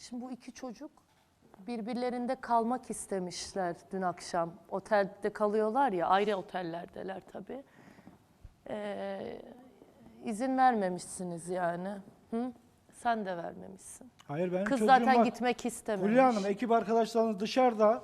Şimdi bu iki çocuk birbirlerinde kalmak istemişler dün akşam. Otelde kalıyorlar ya, ayrı otellerdeler tabii. Ee, izin vermemişsiniz yani. Hı? Sen de vermemişsin. Hayır benim Kız çocuğum zaten var. gitmek istememiş. Fulya Hanım ekip arkadaşlarınız dışarıda.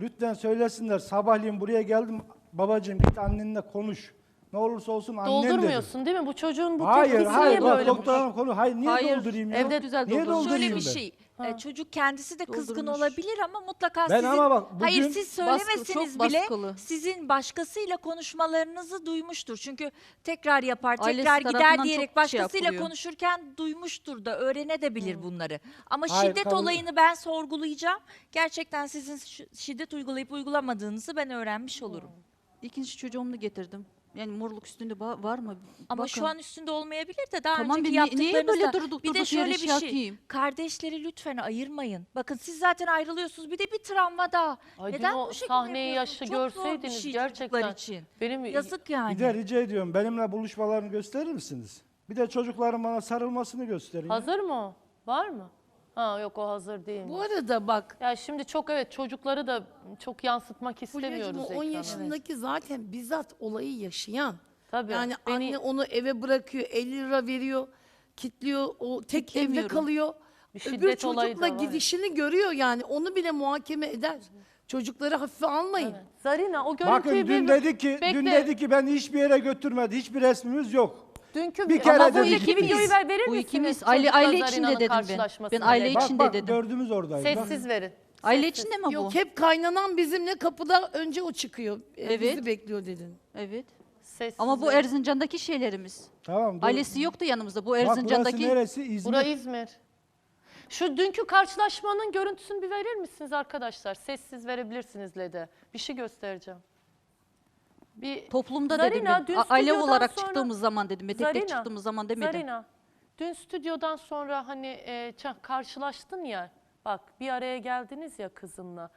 Lütfen söylesinler. Sabahleyin buraya geldim. Babacığım git annenle konuş. Ne olursa olsun annen dedi. Doldurmuyorsun değil mi? Bu çocuğun bu Hayır tepkisi hayır. niye böyle? bu? doktor konu. Hayır niye Hayır, doldurayım ya? evde güzel niye doldurmuş. doldurayım Şöyle bir şey. e, çocuk kendisi de kızgın Doldurmuş. olabilir ama mutlaka Ben sizin ama bak hayır bugün- siz Baskı- söylemesiniz çok bile baskılı. sizin başkasıyla konuşmalarınızı duymuştur. Çünkü tekrar yapar, Ailesi tekrar gider tarafından diyerek çok şey başkasıyla yapılıyor. konuşurken duymuştur da öğrenebilir bunları. Ama Hayır, şiddet kabul- olayını ben sorgulayacağım. Gerçekten sizin şiddet uygulayıp uygulamadığınızı ben öğrenmiş olurum. İkinci çocuğumu da getirdim. Yani morluk üstünde ba- var mı? Ama Bakın. şu an üstünde olmayabilir de daha Tamam, önceki ni- niye yaptıklarınızda. böyle durduk bir de durduk yere şöyle bir şey yapayım? Kardeşleri lütfen ayırmayın. Bakın siz zaten ayrılıyorsunuz. Bir de bir travma daha. Ay, dün Neden o bu şekilde sahneyi yapıyorsunuz? yaşlı Çok zor bir görseydiniz şey gerçekten. için. Benim Yazık yani. Bir de rica ediyorum benimle buluşmalarını gösterir misiniz? Bir de çocukların bana sarılmasını gösterin. ya. Hazır mı o? Var mı? Ha yok o hazır değil. Bu arada bak Ya şimdi çok evet çocukları da çok yansıtmak istemiyoruz Fulya'cığım o 10 ekrana. yaşındaki zaten bizzat olayı yaşayan. Tabii. Yani Beni- anne onu eve bırakıyor, 50 lira veriyor, kitliyor, o tek evde Kitlemiyorum. kalıyor. Bir Öbür şiddet olayı çocukla da var. gidişini görüyor yani onu bile muhakeme eder. Çocukları hafife almayın. Evet. Zarina o görüntüyü Bakın bir... dün dedi ki Bekle. dün dedi ki ben hiçbir yere götürmedi. Hiçbir resmimiz yok. Dünkü bir kere Ama bu dedi iki videoyu ver, verir Bu misiniz? ikimiz aile aile içinde Zarina'nın dedim ben. karşılaşmasını Ben aile. Bak içinde bak dedim. dördümüz oradayız. Bak. Sessiz verin. Aile Sessiz. içinde mi bu? Yok hep kaynanan bizimle kapıda önce o çıkıyor. E, Evet. Bizi bekliyor dedin. Evet. Sessiz Ama bu verin. Erzincan'daki şeylerimiz. Tamam. dur. Ailesi yoktu yanımızda. Bu Bak burası Erzincan'daki neresi? İzmir. Bura İzmir. Şu dünkü karşılaşmanın görüntüsünü bir verir misiniz arkadaşlar? Sessiz verebilirsiniz de. Bir şey göstereceğim. Bir toplumda Zarina, dedim ben. dün A- Aile stüdyodan olarak sonra- çıktığımız zaman dedim. Tek tek Zarina, çıktığımız zaman demedim. Zarina, dün stüdyodan sonra hani e, ça- karşılaştın ya, bak bir araya geldiniz ya kızınla.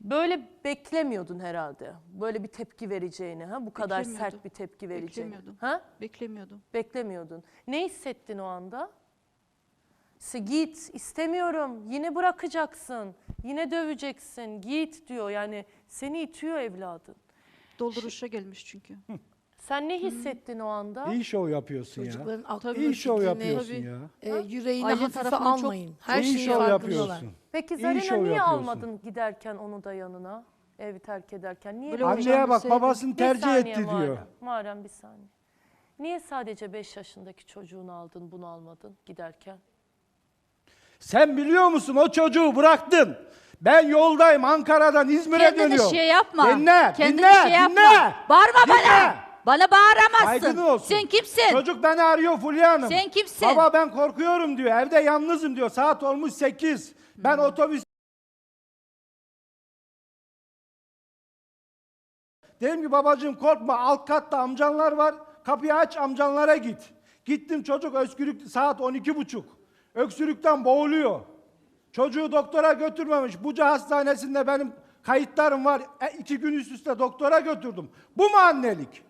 Böyle beklemiyordun herhalde. Böyle bir tepki vereceğini, ha? Bu kadar sert bir tepki vereceğini. Beklemiyordum. Ha? Beklemiyordum. Beklemiyordun. Ne hissettin o anda? Git, istemiyorum, yine bırakacaksın, yine döveceksin, git diyor. Yani seni itiyor evladın. Dolduruşa gelmiş çünkü. Sen ne hissettin o anda? İyi şov yapıyorsun ya. Çocukların aklını, İyi şov yapıyorsun Tabii. ya. e, yüreğini Aile hafife tarafından çok- almayın. Her İyi şeyi şov farkındalar. yapıyorsun. Peki İyi Zarina niye yapıyorsun. almadın giderken onu da yanına? Evi terk ederken niye? Böyle olacağını Anneye bak sevdim. babasını Bir tercih saniye etti Muharrem, diyor. Muharrem bir saniye. Niye sadece 5 yaşındaki çocuğunu aldın bunu almadın giderken? Sen biliyor musun o çocuğu bıraktın. Ben yoldayım Ankara'dan İzmir'e Kendine dönüyorum. şey yapma. Dinle, Kendine dinle, şey yapma. dinle. Bağırma Dinle. bana. Bana bağıramazsın. Saygın olsun. Sen kimsin? Çocuk beni arıyor Fulya Hanım. Sen kimsin? Baba ben korkuyorum diyor. Evde yalnızım diyor. Saat olmuş 8. Ben otobüs Dedim ki babacığım korkma alt katta amcanlar var. Kapıyı aç amcanlara git. Gittim çocuk öksürük saat 12 buçuk. Öksürükten boğuluyor. Çocuğu doktora götürmemiş. Buca hastanesinde benim kayıtlarım var. E, iki gün üst üste doktora götürdüm. Bu mu annelik?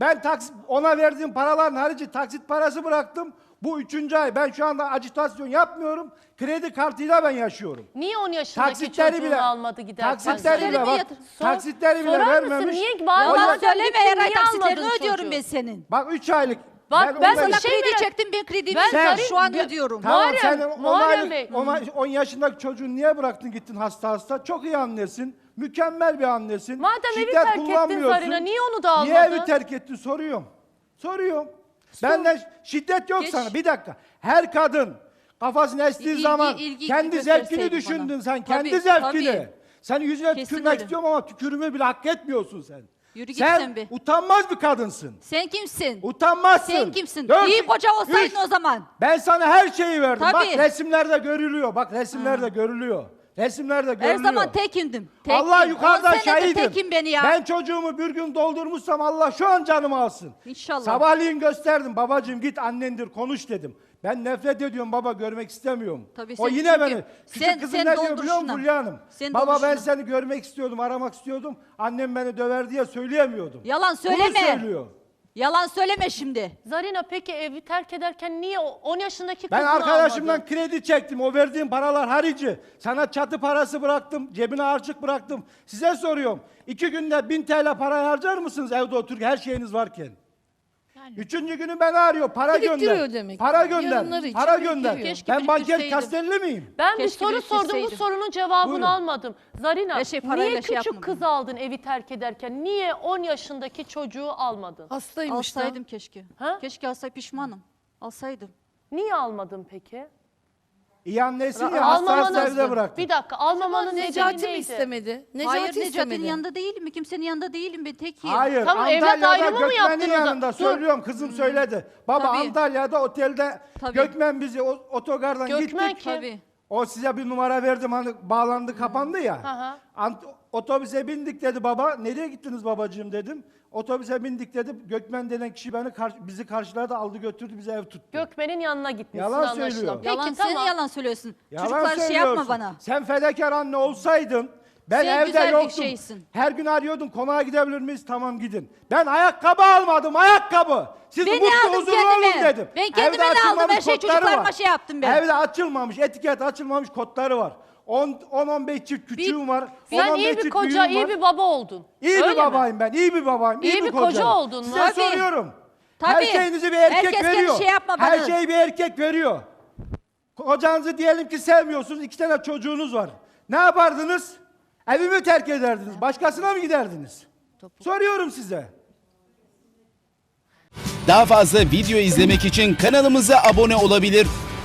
Ben taksit, ona verdiğim paraların harici taksit parası bıraktım. Bu üçüncü ay. Ben şu anda acitasyon yapmıyorum. Kredi kartıyla ben yaşıyorum. Niye 10 yaşındaki Taksitleri çocuğunu bile almadı giderken? taksitleri bile bak. yatır- Sor- taksitleri bile sorar mısın? vermemiş. Niye O Vallahi Yalan söyleme gittin, her ay niye taksitlerini almadın ödüyorum çocuğu? ben senin. Bak 3 aylık. Bak, ben onda- sana şey kredi çektim ben kredimi Ben sen şu an ödüyorum. Tamam Muharrem, sen 10 Muharrem Bey. aylık, 10, 10 yaşındaki çocuğu niye bıraktın gittin hasta hasta? Çok iyi annesin. Mükemmel bir annesin. Madem evi Şiddet terk ettin. Zarina, niye onu da Niye almadın? evi terk ettin soruyorum. Soruyorum. Benden şiddet yok Geç. sana. Bir dakika. Her kadın kafasını estiği İlgi- zaman ilgi kendi zevkini bana. düşündün sen. Tabii, kendi zevkini. tabii. Sen yüzüne Kesin tükürmek öyle. istiyorum ama tükürümü bile hak etmiyorsun sen. Yürü git sen sen be. utanmaz bir kadınsın. Sen kimsin? Utanmazsın. Sen kimsin? Dört- İyi koca olsaydın üç. o zaman. Ben sana her şeyi verdim. Bak Tabii. resimlerde görülüyor. Bak resimlerde görülüyor. Resimlerde görülüyor. Her zaman tekindim. Tekim. Allah yukarıda şahidim. tekim beni ya. Ben çocuğumu bir gün doldurmuşsam Allah şu an canımı alsın. İnşallah. Sabahleyin gösterdim. Babacığım git annendir konuş dedim. Ben nefret ediyorum baba görmek istemiyorum. Tabii o yine çünkü beni. Küçük sen- kızım sen ne diyor biliyor musun. Fulya Hanım? Sen baba ben seni görmek istiyordum, aramak istiyordum. Annem beni döver diye söyleyemiyordum. Yalan Bunu söyleme. söylüyor. Yalan söyleme şimdi. Zarina peki evi terk ederken niye o 10 yaşındaki Ben kızını arkadaşımdan almadın? kredi çektim. O verdiğim paralar harici. Sana çatı parası bıraktım. Cebine harçlık bıraktım. Size soruyorum. İki günde bin TL para harcar mısınız evde otururken her şeyiniz varken? Üçüncü günü beni arıyor. Para gönder. demek. Para gönder. İçin Para gönder. biriktiriyor. Keşke Ben banker biriktirseydim. kastelli miyim? Ben bir Keşke soru sordum bu sorunun cevabını Buyurun. almadım. Zarina şey parayla niye şey küçük yapmadım. kız aldın evi terk ederken? Niye 10 yaşındaki çocuğu almadın? Hastaymış da. Alsaydım keşke. Ha? Keşke alsay pişmanım. Alsaydım. Niye almadın peki? İyi annesin ya hastanede evde bıraktım. bir dakika almamanın nedeni Necati mi neydi? istemedi? Necati Hayır istemedi. Necati'nin yanında değilim mi? Kimsenin yanında değilim ben tekiyim. Hayır, Tamam, evlat Antalya'da ayrımı mı yaptın Gökmen'in o zaman? yanında Dur. söylüyorum kızım söyledi. Baba Tabii. Antalya'da otelde Tabii. Gökmen bizi o, otogardan Gökmen gittik. kim? Tabii. O size bir numara verdim hani bağlandı kapandı ya. Hı hı. Ant- otobüse bindik dedi baba. Nereye gittiniz babacığım dedim. Otobüse bindik dedi. Gökmen denen kişi beni kar- bizi karşıladı aldı götürdü bize ev tuttu. Gökmen'in yanına gitmişsin Yalan anlaşılan. söylüyor. Peki yalan tamam. sen yalan söylüyorsun. Yalan Çocuklar şey söylüyorsun. yapma bana. Sen fedakar anne olsaydın ben Sen evde güzel bir yoktum. şeysin. Her gün arıyordun konağa gidebilir miyiz? Tamam gidin. Ben ayakkabı almadım ayakkabı. Siz Ben ne mutlu aldım huzurlu kendime? olun dedim. Ben kendime Evde ne aldım? açılmamış Her şey çocuklarıma şey yaptım ben. Evde açılmamış etiket açılmamış kodları var. 10-15 çift küçüğüm var. Sen 10-15 iyi bir çift koca, büyüğüm iyi var. bir baba oldun. İyi Öyle bir mi? babayım ben. iyi bir babayım. İyi iyi bir bir koca kocayım. oldun mu? Size Tabii. soruyorum. Her Tabii. şeyinizi bir erkek Herkes kendi veriyor. şey yapma Her bana. şeyi bir erkek veriyor. Kocanızı diyelim ki sevmiyorsunuz. iki tane çocuğunuz var. Ne yapardınız? Evimi terk ederdiniz. Başkasına mı giderdiniz? Soruyorum size. Daha fazla video izlemek için kanalımıza abone olabilir.